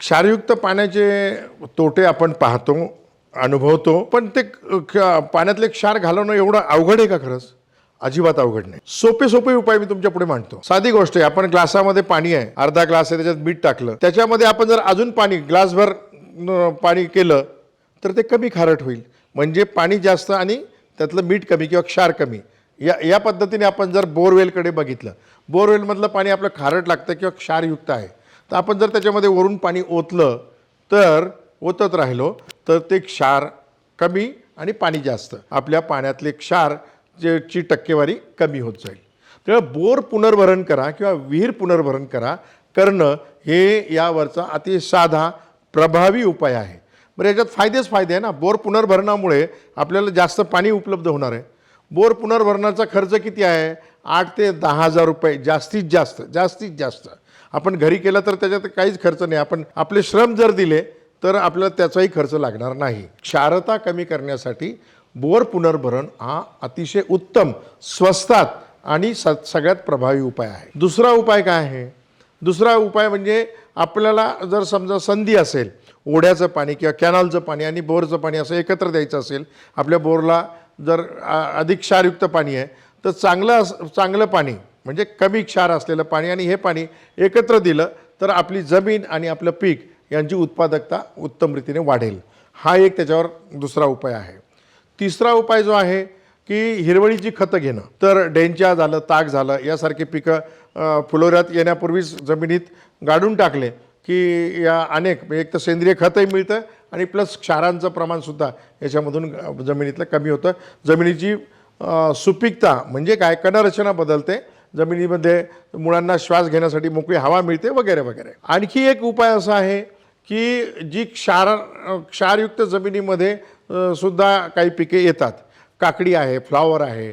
क्षारयुक्त पाण्याचे तोटे आपण पाहतो अनुभवतो पण ते पाण्यातले क्षार घालवणं एवढं अवघड आहे का खरंच? अजिबात अवघड नाही. सोपे सोपे उपाय मी तुमच्यापुढे मांडतो. साधी गोष्ट आहे आपण ग्लासामध्ये पाणी आहे अर्धा ग्लास आहे त्याच्यात मीठ टाकलं. त्याच्यामध्ये आपण जर अजून पाणी ग्लासभर पाणी केलं तर ते कमी खारट होईल. म्हणजे पाणी जास्त आणि त्यातलं मीठ कमी किंवा क्षार कमी. या या पद्धतीने आपण जर बोरवेलकडे बघितलं बोरवेलमधलं पाणी आपलं खारट लागतं किंवा क्षारयुक्त आहे तर आपण जर त्याच्यामध्ये वरून पाणी ओतलं तर ओतत राहिलो तर ते क्षार कमी आणि पाणी जास्त. आपल्या पाण्यातले क्षार जे ची टक्केवारी कमी होत जाईल. तेव्हा बोर पुनर्भरण करा किंवा विहीर पुनर्भरण करा करणं हे यावरचा अति साधा प्रभावी उपाय आहे. बरं याच्यात फायदेच फायदे आहे ना. बोर पुनर्भरणामुळे आपल्याला जास्त पाणी उपलब्ध होणार आहे. बोर पुनर्भरणाचा खर्च किती आहे? आठ ते दहा हजार रुपये जास्तीत जास्त जास्तीत जास्त. आपण घरी केलं तर त्याच्यात काहीच खर्च नाही. आपण आपले श्रम जर दिले तर आपल्याला त्याचाही खर्च लागणार नाही. क्षारता कमी करण्यासाठी बोर पुनर्भरण हा अतिशय उत्तम स्वस्तात आणि स सगळ्यात प्रभावी उपाय आहे. दुसरा उपाय काय आहे? दुसरा उपाय म्हणजे आपल्याला जर समजा संधी असेल ओढ्याचं पाणी किंवा कॅनॉलचं पाणी आणि बोरचं पाणी असं एकत्र द्यायचं असेल आपल्या बोरला जर अधिक क्षारयुक्त पाणी आहे तर चांगलं चांगलं पाणी म्हणजे कमी क्षार असलेलं पाणी आणि हे पाणी एकत्र दिलं तर आपली जमीन आणि आपलं पीक यांची उत्पादकता उत्तम रीतीने वाढेल. हा एक त्याच्यावर दुसरा उपाय आहे. तिसरा उपाय जो आहे की हिरवळीची खतं घेणं. तर डेंच्या झालं ताक झालं यासारखे पिकं फुलोऱ्यात येण्यापूर्वीच जमिनीत गाडून टाकले की या अनेक म्हणजे एक तर सेंद्रिय खतही मिळतं आणि प्लस क्षारांचं प्रमाणसुद्धा याच्यामधून जमिनीतलं कमी होतं. जमिनीची सुपीकता म्हणजे काय? कणरचना बदलते. जमिनीमध्ये मुळांना श्वास घेण्यासाठी मोकळी हवा मिळते वगैरे वगैरे. आणखी एक उपाय असा आहे की जी क्षार क्षारयुक्त जमिनीमध्ये सुद्धा काही पिके येतात. काकडी आहे फ्लॉवर आहे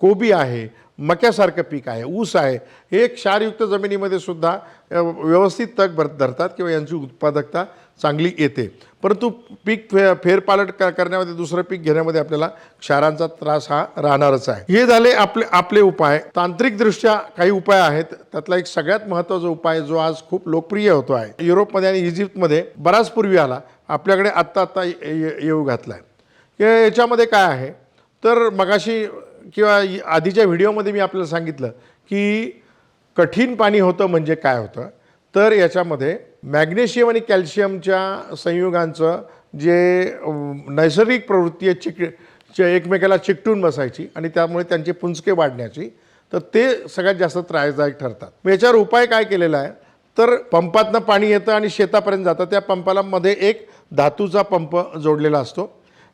कोबी आहे मक्यासारखं पीक आहे ऊस आहे हे क्षारयुक्त जमिनीमध्ये सुद्धा व्यवस्थित तग भर धरतात किंवा यांची उत्पादकता चांगली येते. परंतु पीक फे फेरपालट क करण्यामध्ये दुसरं पीक घेण्यामध्ये आपल्याला क्षारांचा त्रास हा राहणारच आहे. हे झाले आपले आपले उपाय. तांत्रिकदृष्ट्या काही उपाय आहेत. त्यातला एक सगळ्यात महत्त्वाचा उपाय जो आज खूप लोकप्रिय होतो आहे. युरोपमध्ये आणि इजिप्तमध्ये बराच पूर्वी आला. आपल्याकडे आत्ता आत्ता ये- ये- येऊ घातला आहे याच्यामध्ये काय आहे? तर मगाशी किंवा आधीच्या व्हिडिओमध्ये मी आपल्याला सांगितलं की कठीण पाणी होतं म्हणजे काय होतं? तर याच्यामध्ये मॅग्नेशियम आणि कॅल्शियमच्या संयुगांचं जे नैसर्गिक प्रवृत्ती आहे चिक चे एकमेकाला चिकटून बसायची आणि त्यामुळे त्यांचे पुंजके वाढण्याची तर ते सगळ्यात जास्त त्रासदायक ठरतात. मग याच्यावर उपाय काय केलेला आहे? तर पंपातनं पाणी येतं आणि शेतापर्यंत जातं. त्या पंपाला मध्ये एक धातूचा पंप जोडलेला असतो.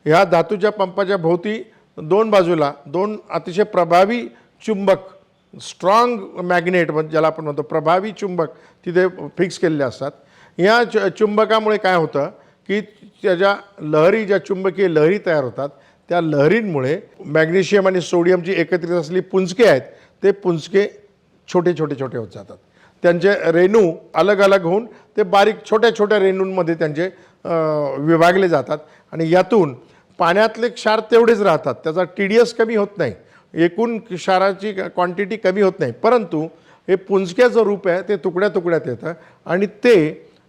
ह्या धातूच्या पंपाच्या भोवती दोन बाजूला दोन अतिशय प्रभावी चुंबक स्ट्रॉंग मॅग्नेट म्हणजे ज्याला आपण म्हणतो प्रभावी चुंबक तिथे फिक्स केलेले असतात. या च चुंबकामुळे काय होतं की त्याच्या लहरी ज्या चुंबकीय लहरी तयार होतात त्या लहरींमुळे मॅग्नेशियम आणि सोडियमची एकत्रित असलेली पुंजके आहेत ते पुंजके छोटे छोटे छोटे होत जातात. त्यांचे रेणू अलग अलग होऊन ते बारीक छोट्या छोट्या रेणूंमध्ये त्यांचे विभागले जातात. आणि यातून पाण्यातले क्षार तेवढेच राहतात. त्याचा टी डी एस कमी होत नाही. एकूण क्षाराची क्वांटिटी कमी होत नाही. परंतु हे पुंजक्याचं रूप आहे ते तुकड्या तुकड्यात येतं आणि ते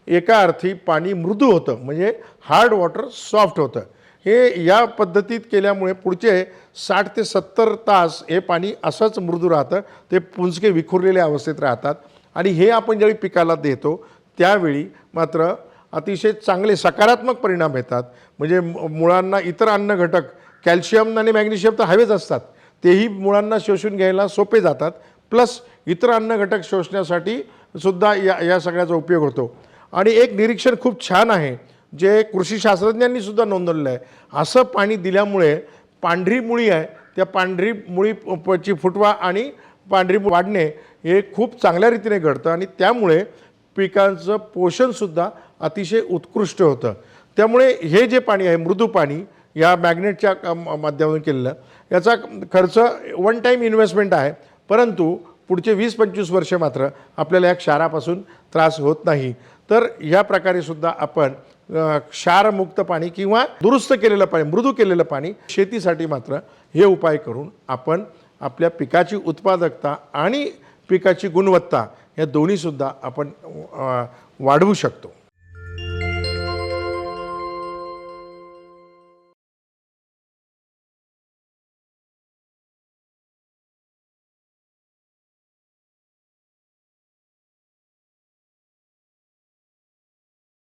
एका अर्थी पाणी मृदू होतं. म्हणजे हार्ड वॉटर सॉफ्ट होतं. हे या पद्धतीत केल्यामुळे पुढचे साठ ते सत्तर तास हे पाणी असंच मृदू राहतं. ते पुंजके विखुरलेल्या अवस्थेत राहतात. आणि हे आपण ज्यावेळी पिकाला देतो त्यावेळी मात्र अतिशय चांगले सकारात्मक परिणाम येतात. म्हणजे मुळांना इतर अन्न घटक कॅल्शियम आणि मॅग्नेशियम तर हवेच असतात. तेही मुळांना शोषून घ्यायला सोपे जातात. प्लस इतर अन्न घटक शोषण्यासाठी सुद्धा या या सगळ्याचा उपयोग होतो. आणि एक निरीक्षण खूप छान आहे जे कृषी शास्त्रज्ञांनी सुद्धा नोंदवलेलं आहे. असं पाणी दिल्यामुळे पांढरी मुळी आहे त्या पांढरी मुळी प- ची फुटवा आणि पांढरी वाढणे हे खूप चांगल्या रीतीने घडतं. आणि त्यामुळे पिकांचं पोषणसुद्धा अतिशय उत्कृष्ट होतं. त्यामुळे हे जे पाणी आहे मृदू पाणी या मॅग्नेटच्या क- म- माध्यमातून केलेलं याचा खर्च वन टाईम इन्व्हेस्टमेंट आहे. परंतु पुढचे वीस पंचवीस वर्ष मात्र आपल्याला या क्षारापासून त्रास होत नाही. तर या प्रकारे सुद्धा आपण क्षारमुक्त पाणी किंवा दुरुस्त केलेलं पाणी मृदू केलेलं पाणी शेतीसाठी मात्र हे उपाय करून आपण आपल्या पिकाची उत्पादकता आणि पिकाची गुणवत्ता या दोन्हीसुद्धा आपण वाढवू शकतो.